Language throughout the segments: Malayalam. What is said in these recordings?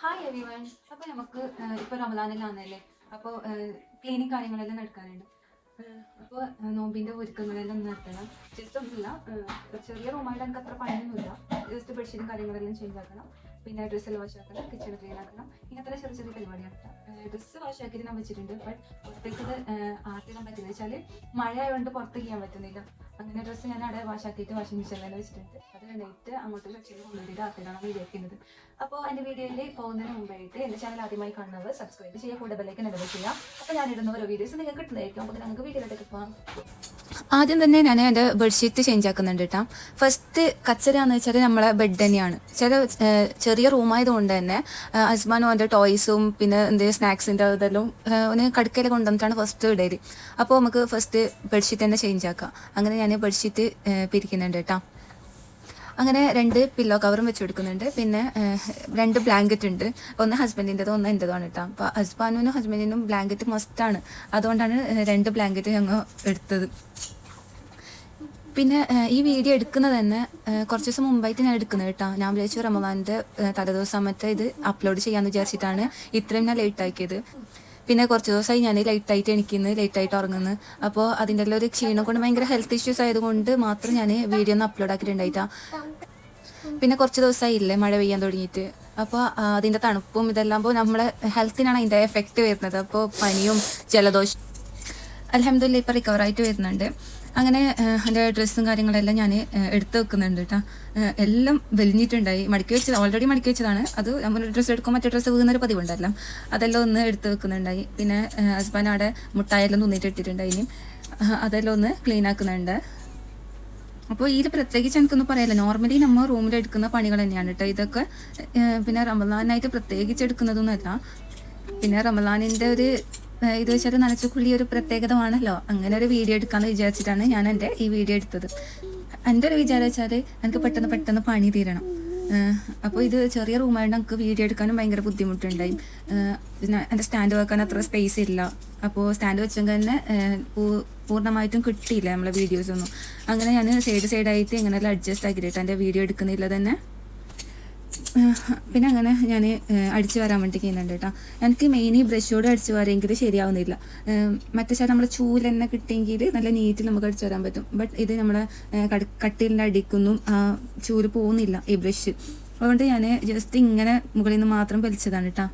ഹായ് അപ്പൊ അപ്പോൾ നമുക്ക് ഇപ്പോൾ റമദാനിലാണല്ലേ? അപ്പോൾ ക്ലീനിങ് കാര്യങ്ങളെല്ലാം നടക്കാനുണ്ട്. അപ്പോൾ നോമ്പിന്റെ ഒരുക്കങ്ങളെല്ലാം നടത്തണം. ജസ്റ്റ് ഒന്നുമില്ല. ചെറിയ റൂമായിട്ട് എനിക്ക് അത്ര പണിയൊന്നുമില്ല. ജസ്റ്റ് ബെഡ്ഷീറ്റും കാര്യങ്ങളെല്ലാം ചേഞ്ച് ആക്കണം. പിന്നെ ഡ്രസ്സെല്ലാം വാഷ് ആക്കണം കിച്ചൺ ക്ലീൻ ആക്കണം. ഇങ്ങനത്തെ ചെറിയ ചെറിയ പരിപാടിയാണ് ഡ്രസ്സ് വാഷ് ഞാൻ വെച്ചിട്ടുണ്ട് ബട്ട് പുറത്തേക്ക് ആക്കിടാൻ പറ്റില്ല. വെച്ചാൽ മഴ ആയതുകൊണ്ട് ചെയ്യാൻ പറ്റുന്നില്ല. അങ്ങനെ ഡ്രസ്സ് ഞാൻ അവിടെ വാഷ് ആക്കിയിട്ട് വാഷിംഗ് മെഷീനിൽ വെച്ചിട്ടുണ്ട്. അത് കഴിഞ്ഞിട്ട് അങ്ങോട്ട് സെക്ഷനിൽ കൊണ്ടുപോയിട്ട് ആക്കിയിട്ടാണ് വിചാരിക്കുന്നത് അപ്പോൾ എന്റെ വീഡിയോയിൽ പോകുന്നതിന് മുമ്പായിട്ട് എന്റെ ചാനൽ ആദ്യമായി കാണുന്നവർ സബ്സ്ക്രൈബ് ചെയ്യുക കൂടെ ബെല്ലൈക്കൻ എനബിൾ ചെയ്യുക അപ്പോൾ ഞാൻ ഇടുന്ന ഓരോ വീഡിയോസ് നിങ്ങൾക്ക് കിട്ടുന്നതായിരിക്കും. അപ്പോൾ നമുക്ക് വീഡിയോയിലേക്ക് പോകാം ആദ്യം തന്നെ ഞാൻ എന്റെ ബെഡ്ഷീറ്റ് ചേഞ്ച് ആക്കുന്നുണ്ട് കേട്ടോ ഫസ്റ്റ് കച്ചരാന്ന് വെച്ചാൽ നമ്മളെ ബെഡ് തന്നെയാണ്. ചില ഏഹ്, ചെറിയ റൂമായതുകൊണ്ട് തന്നെ ഹസ്ബൻഡും അതിന്റെ ടോയ്സും പിന്നെ എന്തെങ്കിലും സ്നാക്സിന്റെ ഇതെല്ലാം ഒന്ന് കടുക്കയിൽ കൊണ്ടുവന്നിട്ടാണ് ഫസ്റ്റ് ഇടയിൽ അപ്പോൾ നമുക്ക് ഫസ്റ്റ് ബെഡ്ഷീറ്റ് തന്നെ ചേഞ്ച് ആക്കാം. അങ്ങനെ ഞാൻ ബെഡ്ഷീറ്റ് പിരിക്കുന്നുണ്ട് കേട്ടോ അങ്ങനെ രണ്ട് പില്ലോ കവറും വെച്ച് കൊടുക്കുന്നുണ്ട് പിന്നെ രണ്ട് ബ്ലാങ്കറ്റ് ഉണ്ട്. ഒന്ന് ഹസ്ബൻഡിന്റെതും ഒന്ന് എന്റെതാണ് കേട്ടോ അപ്പോൾ ഹസ്ബാനും ഹസ്ബൻഡിനും ബ്ലാങ്കറ്റ് മസ്റ്റാണ് അതുകൊണ്ടാണ് രണ്ട് ബ്ലാങ്കറ്റ് ഞങ്ങൾ എടുത്തത്. പിന്നെ ഈ വീഡിയോ എടുക്കുന്നത് തന്നെ കുറച്ച് ദിവസം മുമ്പായിട്ട് ഞാൻ എടുക്കുന്നത് കേട്ടോ. ഞാൻ വിചാരിച്ചു റമദാന്റെ തലേദിവസം മറ്റേ ഇത് അപ്ലോഡ് ചെയ്യാന്ന് വിചാരിച്ചിട്ടാണ് ഇത്രയും ഞാൻ ലേറ്റ് ആക്കിയത്. പിന്നെ കുറച്ച് ദിവസമായി ഞാൻ ലേറ്റായിട്ട് എണിക്കുന്നു ലേറ്റായിട്ട് ഉറങ്ങുന്നു. അപ്പോൾ അതിന്റെ എല്ലാം ഒരു ക്ഷീണം കൊണ്ട് ഭയങ്കര ഹെൽത്ത് ഇഷ്യൂസ് ആയതുകൊണ്ട് മാത്രം ഞാൻ വീഡിയോ ഒന്ന് അപ്ലോഡ് ആക്കിയിട്ടുണ്ടായിട്ടാ പിന്നെ കുറച്ച് ദിവസമായില്ലേ മഴ പെയ്യാൻ തുടങ്ങിയിട്ട്. അപ്പോൾ അതിന്റെ തണുപ്പും ഇതെല്ലാം അപ്പോൾ നമ്മളെ ഹെൽത്തിനാണ് അതിന്റെ എഫക്റ്റ് വരുന്നത്. അപ്പോൾ പനിയും ജലദോഷം അലഹമ്മദില്ല ഇപ്പോൾ റിക്കവർ ആയിട്ട് വരുന്നുണ്ട്. അങ്ങനെ എന്റെ ഡ്രസ്സും കാര്യങ്ങളെല്ലാം ഞാൻ എടുത്ത് വെക്കുന്നുണ്ട് കേട്ടോ എല്ലാം വലിഞ്ഞിട്ടുണ്ടായി. മടക്കി വെച്ചത് ഓൾറെഡി മടക്കി വെച്ചതാണ്. അത് നമ്മൾ ഡ്രസ്സ് എടുക്കും മറ്റേ ഡ്രസ്സ് വീകുന്നൊരു പതിവുണ്ടല്ലോ. അതെല്ലാം ഒന്ന് എടുത്ത് വെക്കുന്നുണ്ടായി. പിന്നെ ഹസ്ബൻഡ് അവിടെ മുട്ടായെല്ലാം തുന്നിട്ട് ഇട്ടിട്ടുണ്ടായി അതെല്ലാം ഒന്ന് ക്ലീൻ ആക്കുന്നുണ്ട്. അപ്പോൾ ഇതിൽ പ്രത്യേകിച്ച് എനിക്കൊന്നും പറയാല്ല നോർമലി നമ്മൾ റൂമിൽ എടുക്കുന്ന പണികൾ തന്നെയാണ് കേട്ടോ ഇതൊക്കെ പിന്നെ റമദാനായിട്ട് പ്രത്യേകിച്ച് എടുക്കുന്നതൊന്നുമല്ല. പിന്നെ റമദാനിന്റെ ഒരു ഇത് വെച്ചാൽ കുളി ഒരു പ്രത്യേകതമാണല്ലോ. അങ്ങനെ ഒരു വീഡിയോ എടുക്കാമെന്ന് വിചാരിച്ചിട്ടാണ് ഞാൻ എന്റെ ഈ വീഡിയോ എടുത്തത്. എന്റെ ഒരു വിചാരം വെച്ചാൽ എനിക്ക് പെട്ടെന്ന് പെട്ടെന്ന് പണി തീരണം. അപ്പോൾ ഇത് ചെറിയ റൂമായതുകൊണ്ട് നമുക്ക് വീഡിയോ എടുക്കാനും ഭയങ്കര ബുദ്ധിമുട്ടുണ്ടായി. എന്റെ സ്റ്റാൻഡ് വെക്കാൻ അത്ര സ്പേസ് ഇല്ല. അപ്പോൾ സ്റ്റാൻഡ് വെച്ചെങ്കിൽ തന്നെ പൂർണമായിട്ടും കിട്ടിയില്ല നമ്മളെ വീഡിയോസൊന്നും അങ്ങനെ ഞാൻ സൈഡ് സൈഡായിട്ട് ഇങ്ങനെ അഡ്ജസ്റ്റ് ആക്കിയിട്ട് എന്റെ വീഡിയോ എടുക്കുന്നില്ല തന്നെ. പിന്നെ അങ്ങനെ ഞാൻ അടിച്ചു വരാൻ വേണ്ടി ചെയ്യുന്നുണ്ട് കേട്ടോ. എനിക്ക് മെയിൻ ഈ ബ്രഷോട് അടിച്ചു വരെങ്കിൽ ശരിയാവുന്നില്ല. മറ്റേ ശാല നമ്മുടെ ചൂൽ തന്നെ കിട്ടിയെങ്കിൽ നല്ല നീറ്റിൽ നമുക്ക് അടിച്ചു വരാൻ പറ്റും. ബട്ട് ഇത് നമ്മുടെ കട്ടിലിന്റെ അടിക്കൊന്നും ചൂൽ പോകുന്നില്ല ഈ ബ്രഷ് അതുകൊണ്ട് ഞാൻ ജസ്റ്റ് ഇങ്ങനെ മുകളിൽ നിന്ന് മാത്രം വലിച്ചതാണ് കേട്ടോ.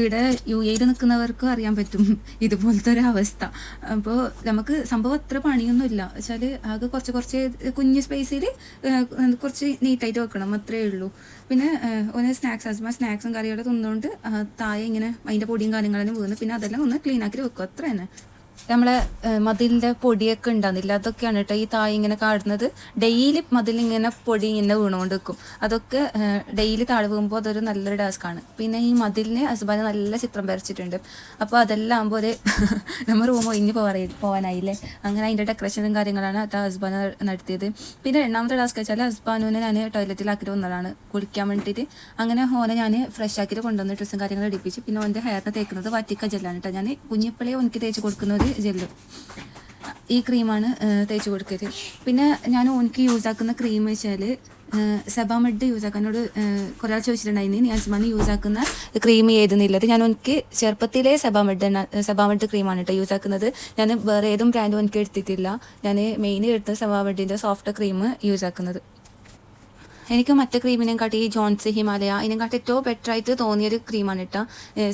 ഇവിടെ യു എയിൽ നിൽക്കുന്നവർക്കും അറിയാൻ പറ്റും ഇതുപോലത്തെ ഒരു അവസ്ഥ. അപ്പോൾ നമുക്ക് സംഭവം അത്ര പണിയൊന്നുമില്ല. വെച്ചാൽ ആകെ കുറച്ച് കുറച്ച് കുഞ്ഞ് സ്പേസിൽ കുറച്ച് നീറ്റായിട്ട് വെക്കണം അത്രേ ഉള്ളൂ. പിന്നെ ഒന്ന് സ്നാക്സ് ഹസ്ബ സ്നാക്സും കറികളും തിന്നുകൊണ്ട് ആ, താഴെ ഇങ്ങനെ അതിന്റെ പൊടിയും കാര്യങ്ങളും വീണ് പിന്നെ അതെല്ലാം ഒന്ന് ക്ലീൻ ആക്കി വെക്കും. അത്ര തന്നെ നമ്മളെ മതിലിന്റെ പൊടിയൊക്കെ ഉണ്ടാകുന്നില്ല അതൊക്കെയാണ് കേട്ടോ ഈ താഴെ ഇങ്ങനെ കാണുന്നത് ഡെയിലി മതിൽ ഇങ്ങനെ പൊടി ഇങ്ങനെ വീണുകൊണ്ട് വെക്കും അതൊക്കെ ഡെയിലി താഴെ വീകുമ്പോൾ അതൊരു നല്ലൊരു ആണ്. പിന്നെ ഈ മതിലിന് ഹസ്ബൻഡ് നല്ല ചിത്രം വരച്ചിട്ടുണ്ട്. അപ്പോൾ അതെല്ലാം ആകുമ്പോൾ ഒരു നമ്മൾ റൂം ഒഴിഞ്ഞ് പോകാൻ പോകാനായില്ലേ അങ്ങനെ അതിന്റെ ഡെക്കറേഷനും കാര്യങ്ങളാണ് ആ ഹസ്ബൻഡ് നടത്തിയത്. പിന്നെ രണ്ടാമത്തെ ടാസ്ക് വെച്ചാൽ ഹസ്ബാനുവിനെ ഞാൻ ആക്കി വന്നതാണ് കുളിക്കാൻ വേണ്ടിയിട്ട്. അങ്ങനെ ഓനെ ഞാൻ ഫ്രഷ് ആക്കിയിട്ട് കൊണ്ടുവന്ന് ഡ്രസ്സും കാര്യങ്ങളും അടിപ്പിച്ച് പിന്നെ ഓന്റെ ഹെയറിന് തേക്കുന്നത് വാറ്റിക്ക ജെല്ലാണ് കേട്ടോ. ഞാൻ കുഞ്ഞിപ്പളെ എനിക്ക് തേച്ച് കൊടുക്കുന്ന ഒരു ജെല്ല് ഈ ക്രീമാണ് തേച്ച് കൊടുക്കരുത് പിന്നെ ഞാൻ ഓനിക്ക് യൂസാക്കുന്ന ക്രീം വെച്ചാൽ സെബാമെഡ് എന്നോട് കുറേ ആൾ ചോദിച്ചിട്ടുണ്ടായിരുന്നു ഞാൻ മണി യൂസ് ആക്കുന്ന ക്രീം ഏതെന്നുള്ളത് ഞാൻ എനിക്ക് ചെറുപ്പത്തിലെ സെബാമെഡ് സെബാമെഡ് ക്രീമാണ് കേട്ടോ യൂസ് ആക്കുന്നത്. ഞാൻ വേറെ ഏതും ബ്രാൻഡും എനിക്ക് എടുത്തിട്ടില്ല. ഞാൻ മെയിൻ എടുത്ത സെബാമെഡിന്റെ സോഫ്റ്റ് ക്രീം യൂസ് ആക്കുന്നത്. എനിക്ക് മറ്റേ ക്രീമിനെക്കാട്ടി ഈ ജോൺസ് ഹിമാലയ ഇതിനെക്കാട്ടി ഏറ്റവും ബെറ്റർ ആയിട്ട് തോന്നിയൊരു ക്രീമാണ് കേട്ടോ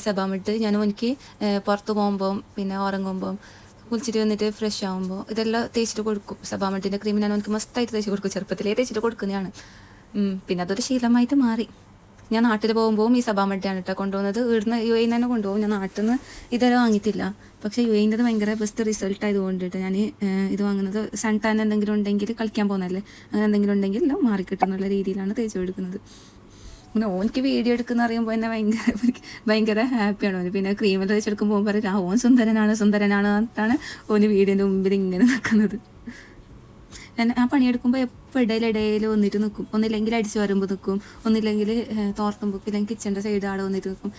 സെബാമിട്ട്. ഞാൻ എനിക്ക് പുറത്തു പുറത്ത് പോകുമ്പോൾ പിന്നെ ഉറങ്ങുമ്പോൾ കുളിച്ചിട്ട് വന്നിട്ട് ഫ്രഷ് ആകുമ്പോൾ ഇതെല്ലാം തേച്ചിട്ട് കൊടുക്കും. സബാമട്ടിന്റെ ക്രീം ഞാൻ എനിക്ക് മസ്തായിട്ട് തേച്ച് കൊടുക്കും. ചെറുപ്പത്തിലേ തേച്ചിട്ട് കൊടുക്കുന്നതാണ്. പിന്നെ അതൊരു ശീലമായിട്ട് മാറി. ഞാൻ നാട്ടിൽ പോകുമ്പോൾ ഈ സബാമട്ടിയാണ് കേട്ടോ കൊണ്ടുപോകുന്നത് ഇവിടുന്ന് യു എയിൽ തന്നെ കൊണ്ടുപോകും. ഞാൻ നാട്ടിൽ നിന്ന് ഇതെല്ലാം വാങ്ങിയിട്ടില്ല. പക്ഷേ യു എന്റെത് ഭയങ്കര ബെസ്റ്റ് റിസൾട്ട് ആയതുകൊണ്ടിട്ട് ഞാൻ ഇത് വാങ്ങുന്നത് സൺ ടാൻ എന്തെങ്കിലും ഉണ്ടെങ്കിൽ കളിക്കാൻ പോകുന്നതല്ലേ? അങ്ങനെ എന്തെങ്കിലും ഉണ്ടെങ്കിൽ എല്ലാം മാറിക്കിട്ടുന്നുള്ള രീതിയിലാണ് തേച്ച് കൊടുക്കുന്നത്. പിന്നെ ഓനിക്ക് വീഡിയോ എടുക്കുന്ന അറിയുമ്പോൾ എന്നെ ഭയങ്കര ഭയങ്കര ഹാപ്പിയാണ് പിന്നെ ക്രീമിൽ തേച്ചെടുക്കുമ്പോൾ പറയും ആ ഓൻ സുന്ദരനാണ് സുന്ദരനാണ് എന്നിട്ടാണ് ഓന് വീടിന്റെ മുമ്പിൽ ഇങ്ങനെ നിൽക്കുന്നത് ആ പണിയെടുക്കുമ്പോൾ എപ്പോൾ ഇടയിൽ വന്നിട്ട് നിൽക്കും ഒന്നില്ലെങ്കിൽ അടിച്ചു വരുമ്പോൾ നിൽക്കും ഒന്നില്ലെങ്കിൽ തോർത്തുമ്പോൾ ഇല്ലെങ്കിൽ കിച്ചന്റെ സൈഡ് ആടെ വന്നിട്ട് നിൽക്കും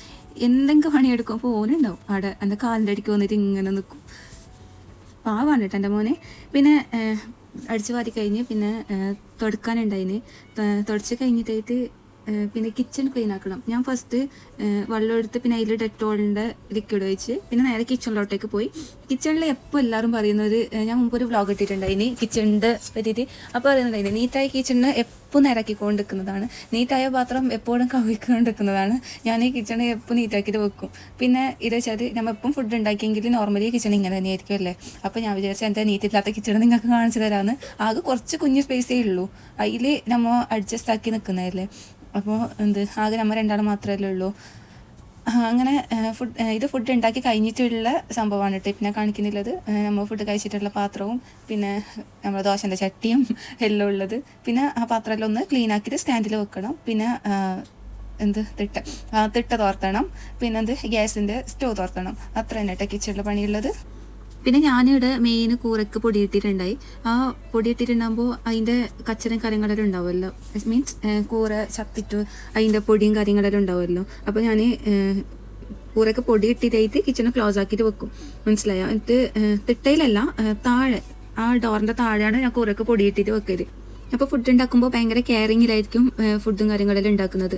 എന്തെങ്കിലും പണിയെടുക്കുമ്പോൾ ഓനുണ്ടാവും. അവിടെ എന്റെ കാലിന്റെ അടിക്ക് വന്നിട്ട് ഇങ്ങനെ നിൽക്കും പാവാണ് കേട്ടോ എന്റെ മോനെ. പിന്നെ അടിച്ചു വാരി കഴിഞ്ഞ് പിന്നെ തുടക്കാനുണ്ടായിന്. തുടച്ച് കഴിഞ്ഞിട്ടായിട്ട് പിന്നെ കിച്ചൺ ക്ലീൻ ആക്കണം. ഞാൻ ഫസ്റ്റ് വെള്ളം എടുത്ത് പിന്നെ അതിൽ ഡെറ്റോളിന്റെ ലിക്വിഡ് ഒഴിച്ച് പിന്നെ നേരെ കിച്ചണിലോട്ടേക്ക് പോയി. കിച്ചണിൽ എപ്പോൾ എല്ലാവരും പറയുന്നത് ഞാൻ മുമ്പ് ഒരു വ്ളോഗ് ഇട്ടിട്ടുണ്ടായിനി കിച്ചണിന്റെ പറ്റിയിട്ട്. അപ്പോൾ പറയുന്നുണ്ടായിനി നീറ്റായ കിച്ചണിന് എപ്പോൾ നിരക്കിക്കൊണ്ടിരിക്കുന്നതാണ്? നീറ്റായ പാത്രം എപ്പോഴും കവിക്കൊണ്ടിരിക്കുന്നതാണ്. ഞാൻ ഈ കിച്ചണ് എപ്പോൾ നീറ്റാക്കിയിട്ട് വെക്കും? പിന്നെ ഇത് വെച്ചാൽ നമ്മൾ എപ്പം ഫുഡ് ഉണ്ടാക്കിയെങ്കിൽ നോർമലി കിച്ചൺ ഇങ്ങനെ തന്നെയായിരിക്കും അല്ലേ? അപ്പോൾ ഞാൻ വിചാരിച്ചാൽ എന്റെ നീറ്റില്ലാത്ത കിച്ചൺ നിങ്ങൾക്ക് കാണിച്ചു തരാമെന്ന് ആകെ കുറച്ച് കുഞ്ഞു സ്പേസേ ഉള്ളൂ. അതിൽ നമ്മൾ അഡ്ജസ്റ്റ് ആക്കി നിൽക്കുന്നതല്ലേ അപ്പോൾ എന്ത്? ആകെ നമ്മൾ രണ്ടാളും മാത്രമല്ലേ ഉള്ളൂ. അങ്ങനെ ഫുഡ് ഇത് ഫുഡ് ഉണ്ടാക്കി കഴിഞ്ഞിട്ടുള്ള സംഭവമാണ് കേട്ടോ പിന്നെ കാണിക്കുന്നുള്ളത്. നമ്മൾ ഫുഡ് കഴിച്ചിട്ടുള്ള പാത്രവും പിന്നെ നമ്മൾ ദോശന്റെ ചട്ടിയും എല്ലാം ഉള്ളത്. പിന്നെ ആ പാത്രമെല്ലാം ഒന്ന് ക്ലീൻ ആക്കിയിട്ട് സ്റ്റാൻഡിൽ വെക്കണം. പിന്നെ എന്ത്? തിട്ട. തിട്ട തോർത്തണം. പിന്നെ എന്ത്? ഗ്യാസിന്റെ സ്റ്റോ തോർത്തണം. അത്ര തന്നെ കേട്ടോ കിച്ചണിൽ പണിയുള്ളത്. പിന്നെ ഞാനിവിടെ മെയിൻ കൂരക്ക് പൊടിയിട്ടിട്ടുണ്ടായി. ആ പൊടിയിട്ടിട്ടുണ്ടാകുമ്പോൾ അതിന്റെ കച്ചറും കാര്യങ്ങളെല്ലാം ഉണ്ടാവുമല്ലോ. മീൻസ് കൂര ചത്തിട്ട് അതിന്റെ പൊടിയും കാര്യങ്ങളെല്ലാം ഉണ്ടാവുമല്ലോ. അപ്പോൾ ഞാൻ കൂരക്ക് പൊടി ഇട്ടിട്ടായിട്ട് കിച്ചണ് ക്ലോസ് ആക്കിയിട്ട് വെക്കും. മനസ്സിലായോ? എന്നിട്ട് തിട്ടയിലല്ല താഴെ ആ ഡോറിന്റെ താഴെയാണ് ഞാൻ കൂരക്ക് പൊടി ഇട്ടിട്ട് വെക്കൽ. അപ്പോൾ ഫുഡ് ഉണ്ടാക്കുമ്പോൾ ഭയങ്കര കെയറിങ്ങിലായിരിക്കും ഫുഡും കാര്യങ്ങളെല്ലാം ഉണ്ടാക്കുന്നത്.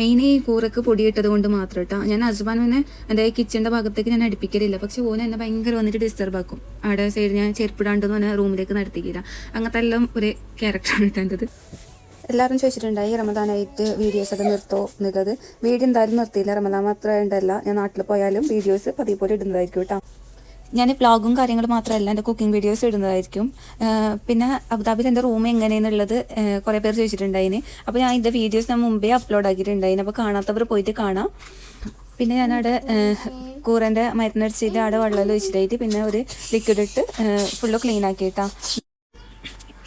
മെയിൻ ഈ കൂറക്ക് പൊടിയിട്ടത് കൊണ്ട് മാത്രം കേട്ടോ ഞാൻ ഹസ്ബൻഡിനെ എന്റെ കിച്ചണിന്റെ ഭാഗത്തേക്ക് ഞാൻ അടുപ്പിക്കലില്ല. പക്ഷെ ഓന എന്നെ ഭയങ്കര വന്നിട്ട് ഡിസ്റ്റർബ് ആക്കും. അവിടെ സൈഡ് ഞാൻ ചെരുപ്പിടാണ്ടെന്ന് പറഞ്ഞാൽ റൂമിലേക്ക് നടത്തിക്കില്ല. അങ്ങനത്തെ എല്ലാം ഒരു ക്യാരക്ടറാണ് ഇട്ടേണ്ടത് എല്ലാവരും ചോദിച്ചിട്ടുണ്ടായി റമദാനായിട്ട് വീഡിയോസ് ഒക്കെ നിർത്തോ? എന്നുള്ളത്. വീഡിയോ എന്തായാലും നിർത്തിയില്ല. റമദാൻ മാത്രമേ ഉണ്ടല്ല ഞാൻ നാട്ടിൽ പോയാലും വീഡിയോസ് പതിപോലെ ഇടുന്നതായിരിക്കും കേട്ടോ ഞാൻ വ്ളോഗും കാര്യങ്ങളും മാത്രമല്ല എന്റെ കുക്കിംഗ് വീഡിയോസ് ഇടുന്നതായിരിക്കും. പിന്നെ അബുദാബിയിൽ എന്റെ റൂം എങ്ങനെയെന്നുള്ളത് കുറേ പേർ ചോദിച്ചിട്ടുണ്ടായിന്. അപ്പോൾ ഞാൻ ഇതിന്റെ വീഡിയോസ് ഞാൻ മുമ്പേ അപ്ലോഡ് ആക്കിയിട്ടുണ്ടായിന്. അപ്പോൾ കാണാത്തവർ പോയിട്ട് കാണാം. പിന്നെ ഞാനവിടെ കൂറന്റെ മരുന്നടിച്ചിട്ട് അവിടെ വെള്ളം ഒഴിച്ചിട്ടായിട്ട് പിന്നെ ഒരു ലിക്വിഡ് ഇട്ട് ഫുള്ള് ക്ലീൻ ആക്കിയിട്ടാ.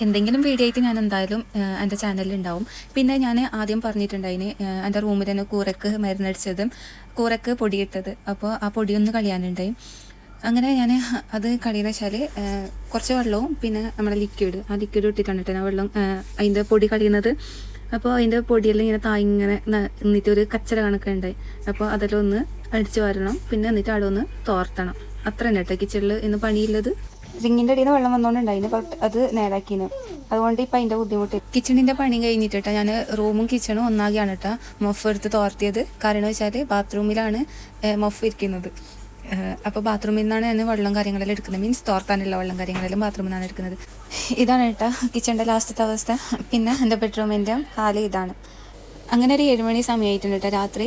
എന്തെങ്കിലും വീഡിയോ ആയിട്ട് ഞാൻ എന്തായാലും എന്റെ ചാനലിൽ ഉണ്ടാവും. പിന്നെ ഞാൻ ആദ്യം പറഞ്ഞിട്ടുണ്ടായിന് എന്റെ റൂമിൽ തന്നെ കൂറക്ക് മരുന്നടിച്ചതും കൂറക്ക് പൊടിയിട്ടത്. അപ്പോൾ ആ പൊടിയൊന്ന് കളയാനുണ്ടായി. അങ്ങനെ ഞാൻ അത് കളിയെന്ന് വെച്ചാൽ കുറച്ച് വെള്ളവും പിന്നെ നമ്മുടെ ലിക്വിഡ് ആ ലിക്വിഡ് ഇട്ടിട്ടാണ് കേട്ടോ ഞാൻ വെള്ളം അതിന്റെ പൊടി കളിയുന്നത് അപ്പോൾ അതിന്റെ പൊടിയെല്ലാം ഇങ്ങനെ താ ഇങ്ങനെ എന്നിട്ട് നിന്നിട്ട് ഒരു കണക്കെ ഉണ്ടായി അപ്പോൾ അതെല്ലാം ഒന്ന് അടിച്ചു വരണം. പിന്നെ എന്നിട്ട് അവിടെ ഒന്ന് തോർത്തണം. അത്ര തന്നെ കേട്ടോ കിച്ചണിൽ ഇന്ന് പണിയുള്ളത്. റിങ്ങിന്റെ അടിയിൽ നിന്ന് വെള്ളം വന്നോണ്ടുണ്ടായിന് ബട്ട് അത് നേരാക്കിന്. അതുകൊണ്ട് ഇപ്പം അതിന്റെ ബുദ്ധിമുട്ട്. കിച്ചണിന്റെ പണി കഴിഞ്ഞിട്ടാ ഞാൻ റൂമും കിച്ചണും ഒന്നാകെയാണ് കേട്ടോ മൊഫ് എടുത്ത് തോർത്തിയത്. കാരണം വെച്ചാൽ ബാത്റൂമിലാണ് മൊഫ് ഇരിക്കുന്നത്. അപ്പോൾ ബാത്റൂമിൽ നിന്നാണ് ഞാൻ വെള്ളം കാര്യങ്ങളെല്ലാം എടുക്കുന്നത്. മീൻസ് തോർത്താനുള്ള വെള്ളം കാര്യങ്ങളെല്ലാം ബാത്റൂമിൽ നിന്നാണ് എടുക്കുന്നത്. ഇതാണ് കേട്ടോ കിച്ചണിന്റെ ലാസ്റ്റത്തെ അവസ്ഥ. പിന്നെ എന്റെ ബെഡ്റൂമിന്റെ ഹാൽ ഇതാണ്. അങ്ങനെ ഒരു ഏഴുമണി സമയമായിട്ടുണ്ട് കേട്ടോ രാത്രി.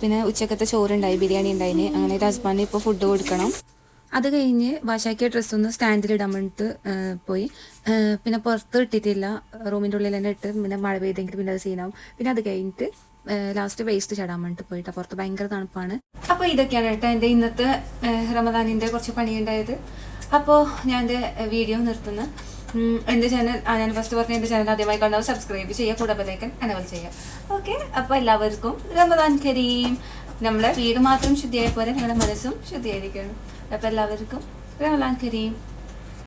പിന്നെ ഉച്ചക്കത്തെ ചോറുണ്ടായി ബിരിയാണി ഉണ്ടായിന്. അങ്ങനെ ഒരു ഹസ്ബൻഡിന് ഇപ്പോൾ ഫുഡ് കൊടുക്കണം. അത് കഴിഞ്ഞ് വാശാക്കിയ ഡ്രസ്സൊന്ന് സ്റ്റാൻഡിൽ ഇടാൻ വേണ്ടിയിട്ട് പോയി. പിന്നെ പുറത്ത് ഇട്ടിട്ടില്ല. റൂമിന്റെ ഉള്ളിൽ തന്നെ ഇട്ട് പിന്നെ മഴ പെയ്തെങ്കിൽ പിന്നെ അത് സീനാവും പിന്നെ അത് കഴിഞ്ഞിട്ട് ലാസ്റ്റ് വേസ്റ്റ് ചടാൻ വേണ്ടിട്ട് പോയിട്ട് പുറത്ത് ഭയങ്കര തണുപ്പാണ്. അപ്പോൾ ഇതൊക്കെയാണ് കേട്ടോ എന്റെ ഇന്നത്തെ റമദാനിന്റെ കുറച്ച് പണിയുണ്ടായത്. അപ്പോൾ ഞാൻ എന്റെ വീഡിയോ നിർത്തുന്നു. എന്റെ ചാനൽ ഞാൻ ഫസ്റ്റ് പറഞ്ഞ എന്റെ ചാനൽ ആദ്യമായി കണ്ടാൽ സബ്സ്ക്രൈബ് ചെയ്യുക കൂടെ ബെലൈക്കൻ അനവൽ ചെയ്യുക. ഓക്കെ അപ്പോൾ എല്ലാവർക്കും റമദാൻ കരീം. നമ്മളെ വീട് മാത്രം ശുദ്ധിയായ പോലെ നമ്മുടെ മനസ്സും ശുദ്ധിയായിരിക്കണം അപ്പോൾ എല്ലാവർക്കും റമദാൻ കരീം.